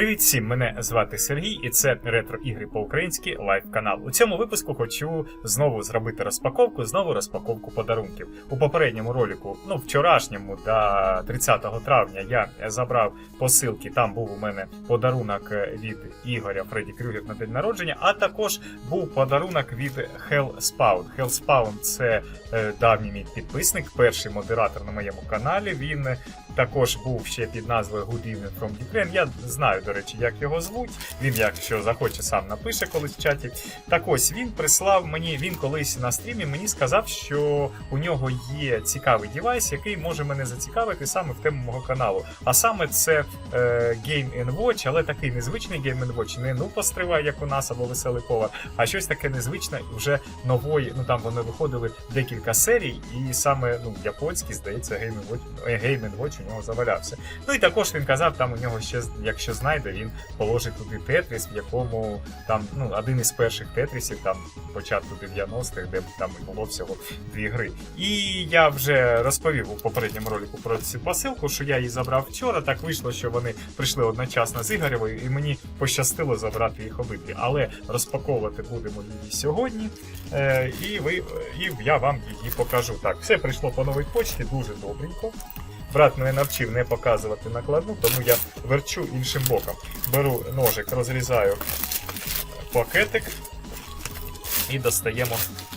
Привіт всім! Мене звати Сергій, і це ретро ігри по-українськи лайв канал. У цьому випуску хочу знову зробити розпаковку, знову розпаковку подарунків. У попередньому ролику, ну вчорашньому, до 30 травня, я забрав посилки. Там був у мене подарунок від Ігоря Фредді Крюгер на день народження, а також був подарунок від Hellspawn. Hellspawn – це е, давній мій підписник, перший модератор на моєму каналі. Він також був ще під назвою Good Evening from Ukraine. Я знаю, до речі, як його звуть. Він, якщо захоче, сам напише колись в чаті. Так ось він прислав мені, він колись на стрімі мені сказав, що у нього є цікавий девайс, який може мене зацікавити саме в тему мого каналу. А саме це е, Game Watch, але такий незвичний Game Watch, не ну постривай, як у нас, або веселий повар, а щось таке незвичне, вже нової. Ну там вони виходили декілька серій, і саме ну японський, здається, Game Watch, е, Game Watch у нього завалявся. Ну і також він казав, там у нього ще, якщо знайде, він положить туди Тетріс, в якому там ну, один із перших Тетрісів, там початку 90-х, де там було всього дві гри. І я вже розповів у попередньому ролику про цю посилку, що я її забрав вчора. Так вийшло, що вони прийшли одночасно з Ігорєвою, і мені пощастило забрати їх обидві. Але розпаковувати будемо її сьогодні. Е, і ви і я вам її покажу. Так, все прийшло по новій почті, дуже добренько. Брат мене навчив не показувати накладну, тому я верчу іншим боком. Беру ножик, розрізаю пакетик і достаємо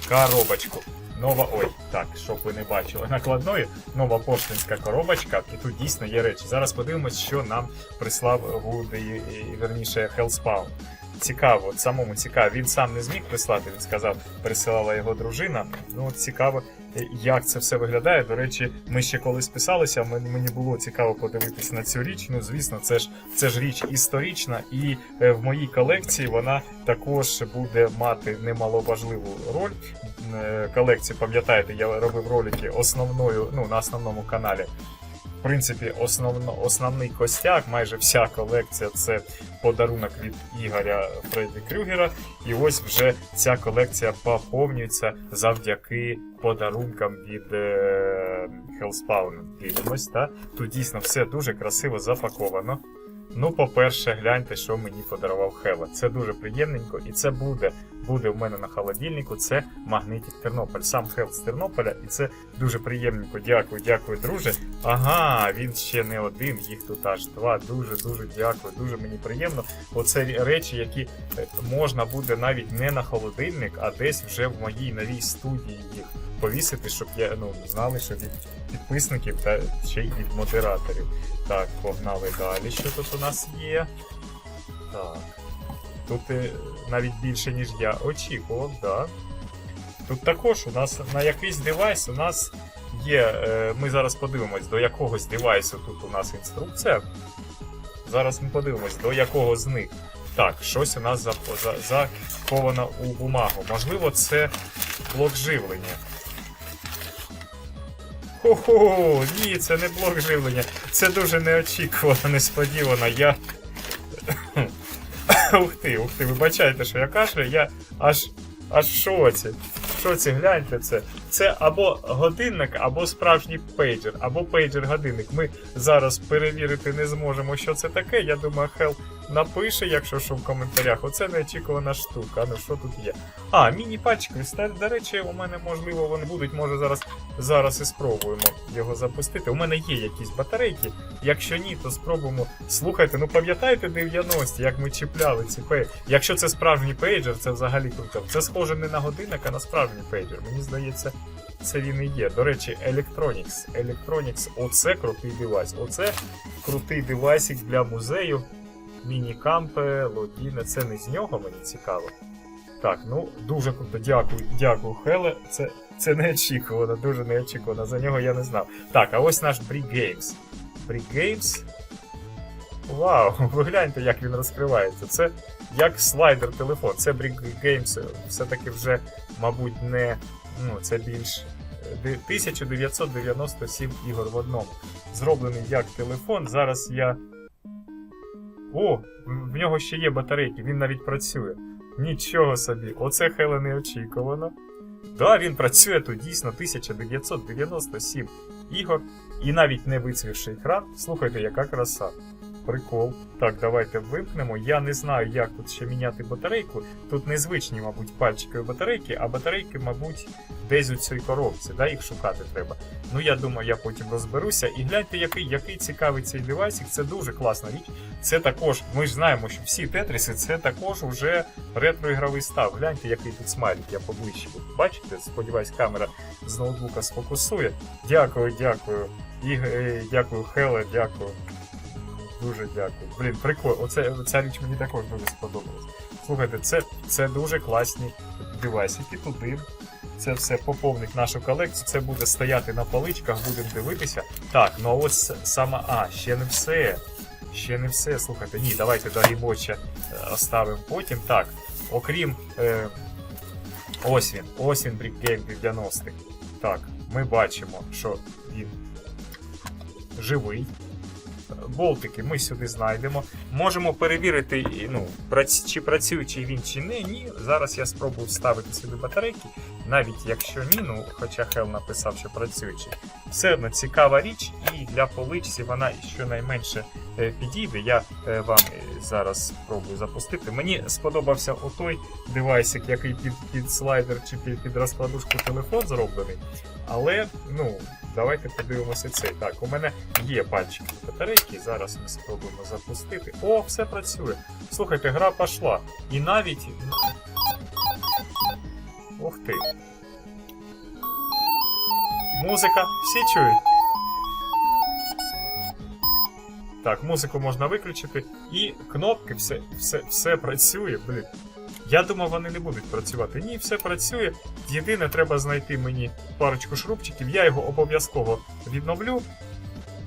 коробочку. Нова, ой, так, щоб ви не бачили накладної, нова поштинська коробочка, і тут дійсно є речі. Зараз подивимось, що нам прислав Гуд, і, і, верніше Hellspawn. Цікаво, самому цікаво. Він сам не зміг прислати, він сказав, присилала його дружина. Ну, цікаво, як це все виглядає. До речі, ми ще колись писалися, мені було цікаво подивитись на цю річ. Ну, звісно, це ж це ж річ історична, і е, в моїй колекції вона також буде мати немаловажливу роль. Е, колекції, пам'ятаєте, я робив ролики основною, ну, на основному каналі. Принципі, основно, основний костяк, майже вся колекція це подарунок від Ігоря Фредді Крюгера. І ось вже ця колекція поповнюється завдяки подарункам від е, Hellspawn. Дивимось, та? Тут дійсно все дуже красиво запаковано. Ну, по-перше, гляньте, що мені подарував Хела. Це дуже приємненько, і це буде буде в мене на холодильнику. Це магнитик Тернополь. Сам Хел з Тернополя, і це дуже приємненько. Дякую, дякую, друже. Ага, він ще не один, їх тут аж два. Дуже дуже дякую. Дуже мені приємно. Оце речі, які можна буде навіть не на холодильник, а десь вже в моїй новій студії їх повісити, щоб я ну знали, що від підписників та ще й від модераторів. Так, погнали далі. Що тут у нас є? Так. Тут е, навіть більше, ніж я очікував, так. Тут також у нас на якийсь девайс у нас є. Е, ми зараз подивимось, до якогось девайсу тут у нас інструкція. Зараз ми подивимось, до якого з них. Так, щось у нас заховано у бумагу. Можливо, це блок живлення. Хо-хо, ні, це не блок живлення. Це дуже неочікувано, несподівано. Я. ух ти, ух ти, вибачайте, що я кашляю, я аж аж в шоці. В шоці, гляньте це. Це або годинник, або справжній пейджер, або пейджер-годинник. Ми зараз перевірити не зможемо, що це таке. Я думаю, Хел напише, якщо що в коментарях. Оце неочікувана штука. Ну що тут є? А, міні-пачки. До речі, у мене можливо вони будуть. Може зараз зараз і спробуємо його запустити. У мене є якісь батарейки. Якщо ні, то спробуємо. Слухайте, ну пам'ятаєте 90-ті, як ми чіпляли ці пейджери? Якщо це справжній пейджер, це взагалі круто. Це схоже не на годинник, а на справжній пейджер. Мені здається. Це він і є. До речі, Electronics. Electronics оце крутий девайс. Оце крутий девайсик для музею. Міні-кампи, логіни. Це не з нього, мені цікаво. Так, ну дуже круто. Дякую, дякую, Хеле. Це це неочікувано, дуже неочікувано. За нього я не знав. Так, а ось наш Brick Games. Brick Games. Вау, ви гляньте, як він розкривається. Це як слайдер телефон. Це Brick Games все-таки вже, мабуть, не. Ну, це більш 1997 ігор в одному. Зроблений як телефон. Зараз я. О, в нього ще є батарейки, він навіть працює. Нічого собі, оце Хеле неочікувано. Да, він працює тут дійсно 1997 ігор. І навіть не вицвівши екран. Слухайте, яка краса. Прикол. Так, давайте вимкнемо. Я не знаю, як тут ще міняти батарейку. Тут незвичні, мабуть, пальчикові батарейки, а батарейки, мабуть, десь у цій коробці. Да, їх шукати треба. Ну, я думаю, я потім розберуся. І гляньте, який, який цікавий цей девайсик. Це дуже класна річ. Це також, ми ж знаємо, що всі тетриси це також уже ретроігровий став. Гляньте, який тут смайлик, я поближче. Бачите? Сподіваюсь, камера з ноутбука сфокусує. Дякую, дякую. І, е, дякую, Хеле, дякую. Дуже дякую. Блін, прикольно. Оце, ця річ мені також дуже сподобалась. Слухайте, це, це дуже класні девайсики туди. Це все поповнить нашу колекцію. Це буде стояти на поличках, будемо дивитися. Так, ну а ось саме. А, ще не все. Ще не все. Слухайте, ні, давайте до Рібоча оставимо потім. Так, окрім. Е, ось він. Ось він Брікгейм 90-х. Так, ми бачимо, що він живий. Болтики ми сюди знайдемо. Можемо перевірити, ну, чи працюючий він чи не. Ні. Зараз я спробую вставити сюди батарейки. Навіть якщо ні, ну хоча Хел написав, що працюючий. Все одно цікава річ, і для поличці вона щонайменше е, підійде. Я е, вам е, зараз спробую запустити. Мені сподобався отой девайсик, який під, під слайдер чи під, під розкладушку телефон зроблений. Але, ну, давайте подивимося цей. Так, у мене є пальчики батарейки. Зараз ми спробуємо запустити. О, все працює. Слухайте, гра пішла. І навіть. Ух ти. Музика, всі чують. Так, музику можна виключити. І кнопки, все, все, все працює, блін. Я думав, вони не будуть працювати. Ні, все працює. Єдине, треба знайти мені парочку шрубчиків. Я його обов'язково відновлю.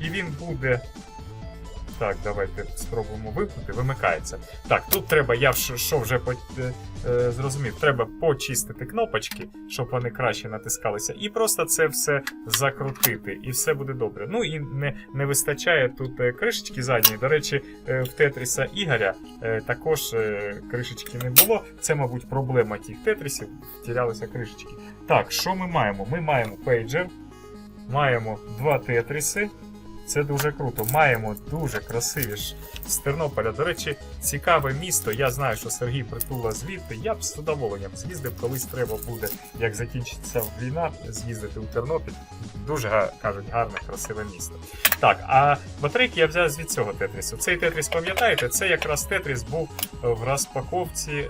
І він буде. Так, давайте спробуємо вимкнути. Вимикається. Так, тут треба, я що, вже по, е, е, зрозумів, треба почистити кнопочки, щоб вони краще натискалися, і просто це все закрутити, і все буде добре. Ну і не, не вистачає тут е, кришечки задньої. До речі, е, в Тетріса Ігоря е, також е, кришечки не було. Це, мабуть, проблема тих тетрісів, втірялися кришечки. Так, що ми маємо? Ми маємо пейджер, маємо два тетріси. Це дуже круто. Маємо дуже красиві ж з Тернополя. До речі, цікаве місто. Я знаю, що Сергій притула звідти. Я б з задоволенням з'їздив, колись треба буде, як закінчиться війна, з'їздити у Тернопіль. Дуже кажуть, гарне, красиве місто. Так, а батарейки я взяв від цього тетрісу. Цей тетріс, пам'ятаєте, це якраз тетріс був е, в розпаковці е,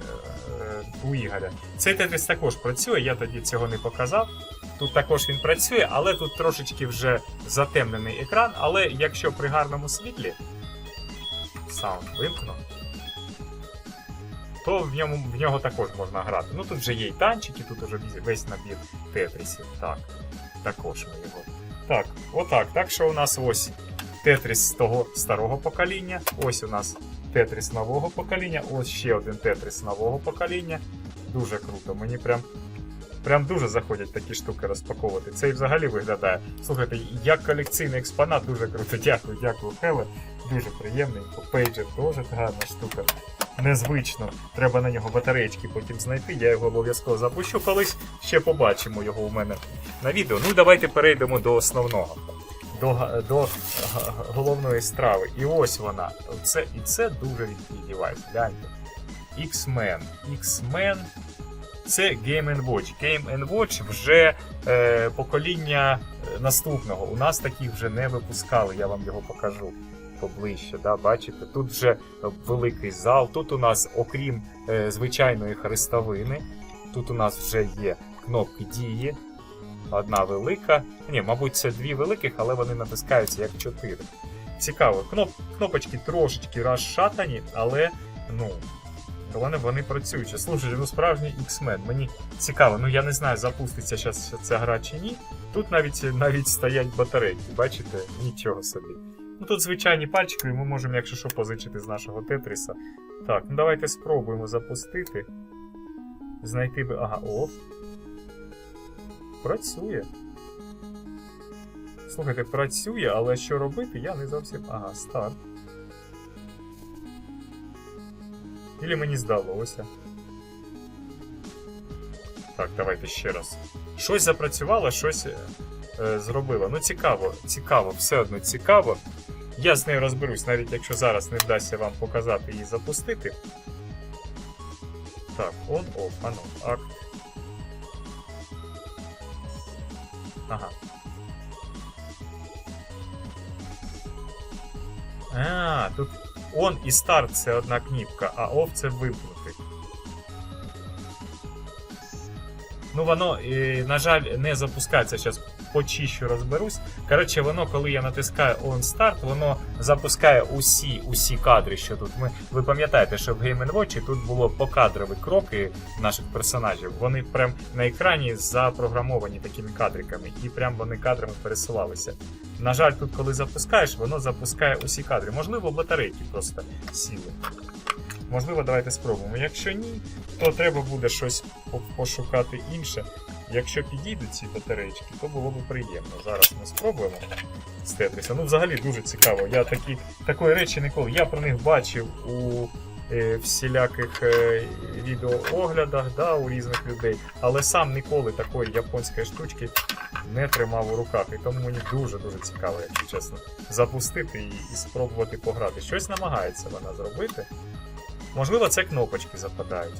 у Ігоря. Цей тетріс також працює, я тоді цього не показав. Тут також він працює, але тут трошечки вже затемнений екран. Але якщо при гарному світлі саунд вимкну, то в ньому в нього також можна грати. Ну тут вже є і танчики, тут уже весь набір тетрісів. Так, також ми його. Так, отак. Так що у нас ось тетріс з того старого покоління. Ось у нас тетріс нового покоління. Ось ще один тетріс нового покоління. Дуже круто. Мені прям Прям дуже заходять такі штуки розпаковувати. Це і взагалі виглядає. Слухайте, як колекційний експонат, дуже круто. Дякую, дякую, Хеле. Дуже приємненько. Пейджер теж гарна штука. Незвично. Треба на нього батареєчки потім знайти. Я його обов'язково запущу. Колись ще побачимо його у мене на відео. Ну, давайте перейдемо до основного. До, до головної страви. І ось вона. Це, і це дуже рідкий. Гляньте. X-Men. X-Men це Game Watch. Game Watch вже е, покоління е, наступного. У нас таких вже не випускали, я вам його покажу поближче. Да? Бачите, тут вже великий зал. Тут у нас, окрім е, звичайної хрестовини, тут у нас вже є кнопки дії. Одна велика. Ні, мабуть, це дві великих, але вони натискаються як чотири. Цікаво, Кноп, кнопочки трошечки розшатані, але ну, вони, вони працюють. Слушайте, ну справжній X-Men. Мені цікаво, ну я не знаю, запуститься зараз ця гра чи ні. Тут навіть навіть стоять батарейки, бачите? Нічого собі. Ну тут звичайні пальчики, ми можемо, якщо що, позичити з нашого Тетріса. Так, ну давайте спробуємо запустити. Знайти би. Ага, о. Працює. Слухайте, працює, але що робити, я не зовсім. Ага, старт. Ілі мені здалося. Так, давайте ще раз. Щось запрацювало, щось е, зробило. Ну, цікаво, цікаво, все одно цікаво. Я з нею розберусь, навіть якщо зараз не вдасться вам показати її запустити. Так, on, off, а ну, акт. Ага. А, тут on і старт це одна кніпка, а off це виплати. Ну, воно, е, на жаль, не запускається. Зараз почищу, розберусь. Коротше, воно, коли я натискаю On Start, воно запускає усі, усі кадри, що тут. Ми, ви пам'ятаєте, що в Game Watch тут було покадрові кроки наших персонажів. Вони прям на екрані запрограмовані такими кадриками, і прям вони кадрами пересувалися. На жаль, тут, коли запускаєш, воно запускає усі кадри. Можливо, батарейки просто сіли. Можливо, давайте спробуємо. Якщо ні, то треба буде щось пошукати інше. Якщо підійдуть ці батарейки, то було б приємно. Зараз ми спробуємо з. Ну, взагалі дуже цікаво. Я такі, такої речі ніколи. Я про них бачив у е, всіляких е, відеооглядах да, у різних людей, але сам ніколи такої японської штучки не тримав у руках. І тому мені дуже-дуже цікаво, якщо чесно, запустити і, і спробувати пограти. Щось намагається вона зробити. Можливо, це кнопочки западають.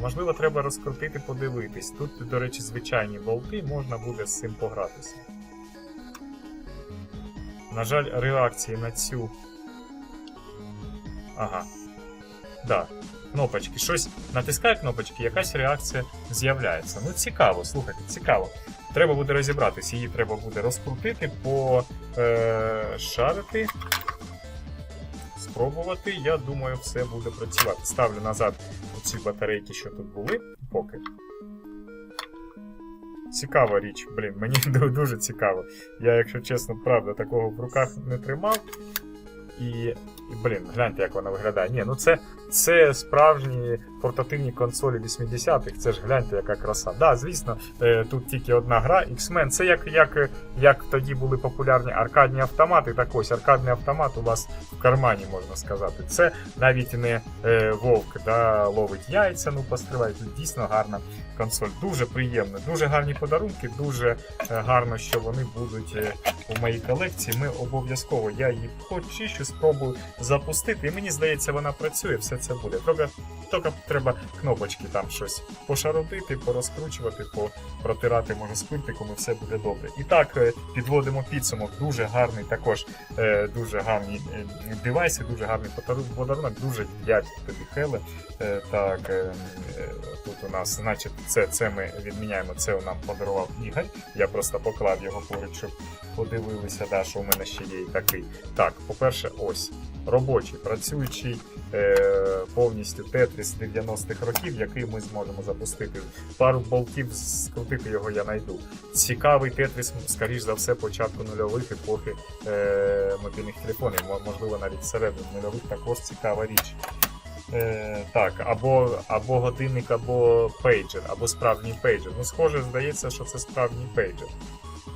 Можливо, треба розкрутити, подивитись. Тут, до речі, звичайні болти, можна буде з цим погратися. На жаль, реакції на цю. Ага. Да. Кнопочки. Щось натискає кнопочки, якась реакція з'являється. Ну, цікаво, слухайте, цікаво. Треба буде розібратись, її треба буде розкрутити, пошарити, спробувати. Я думаю, все буде працювати. Ставлю назад ці батарейки, що тут були, поки. Цікава річ, блін, мені дуже цікаво. Я, якщо чесно, правда, такого в руках не тримав. І, і блін, гляньте, як вона виглядає. Ні, ну це, це справжні портативні консолі 80-х. Це ж гляньте, яка краса. Да, звісно, е, тут тільки одна гра. X-Men. Це як, як, як тоді були популярні аркадні автомати. Так ось аркадний автомат у вас в кармані, можна сказати. Це навіть не е, вовк да, ловить яйця, ну постривай. Тут дійсно гарна консоль. Дуже приємно, дуже гарні подарунки, дуже е, гарно, що вони будуть е, у моїй колекції. Ми обов'язково я її почищу, спробую запустити. І мені здається, вона працює, все це буде. Тільки, тільки треба кнопочки там щось пошарудити, порозкручувати, протирати може спиртиком і все буде добре. І так, е, підводимо підсумок. Дуже гарний також, е, дуже гарні е, девайси, дуже гарний подарунок, дуже вдячний тобі, Хеле. Так, тут у нас, значить, це, це ми відміняємо, це нам подарував Ігор. Я просто поклав його поруч, щоб подивилися, да, що у мене ще є і такий. Так, по-перше, ось робочий, працюючий е, повністю Тетріс 90-х років, який ми зможемо запустити. Пару болтів скрутити його я знайду. Цікавий Тетріс, скоріш за все, початку нульових епохи е, мобільних телефонів, можливо, навіть середини нульових також цікава річ. Е, так, або, або годинник, або пейджер, або справжній пейджер. Ну, схоже, здається, що це справжній пейджер.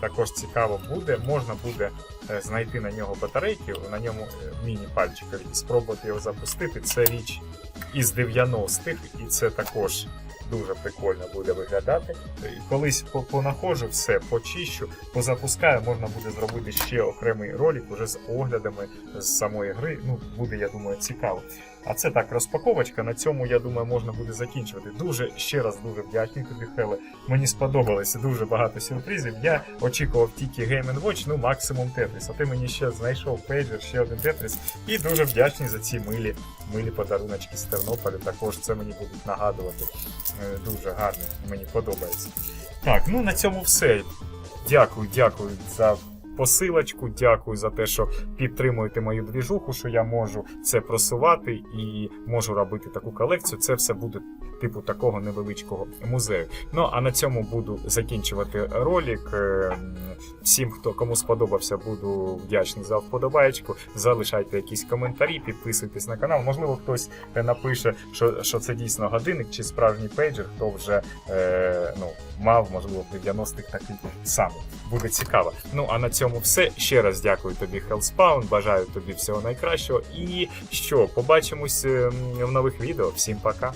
Також цікаво буде, можна буде е, знайти на нього батарейки, на ньому е, міні-пальчикові, і спробувати його запустити. Це річ із 90-х, і це також дуже прикольно буде виглядати. І Колись по- понаходжу все, почищу, позапускаю, можна буде зробити ще окремий ролик уже з оглядами з самої гри. Ну, буде, я думаю, цікаво. А це так розпаковочка. На цьому, я думаю, можна буде закінчувати. Дуже ще раз дуже вдячний тобі, Хеле. Мені сподобалося дуже багато сюрпризів. Я очікував тільки Game Watch, ну максимум Tetris. А ти мені ще знайшов пейджер, ще один Tetris. І дуже вдячний за ці милі, милі подаруночки з Тернополя. Також це мені будуть нагадувати. Е, Дуже гарно, мені подобається. Так, ну на цьому все. Дякую, дякую за посилочку. Дякую за те, що підтримуєте мою двіжуху, що я можу це просувати і можу робити таку колекцію. Це все буде типу такого невеличкого музею. Ну а на цьому буду закінчувати ролик. Е, Всім, хто кому сподобався, буду вдячний за вподобаєчку. Залишайте якісь коментарі, підписуйтесь на канал. Можливо, хтось е, напише, що, що це дійсно годинник чи справжній пейджер, хто вже е, ну, мав, можливо, в 90-х такий самий. Буде цікаво. Ну а на цьому все. Ще раз дякую тобі, Hellspawn, Бажаю тобі всього найкращого. І що, побачимось е, в нових відео. Всім пока.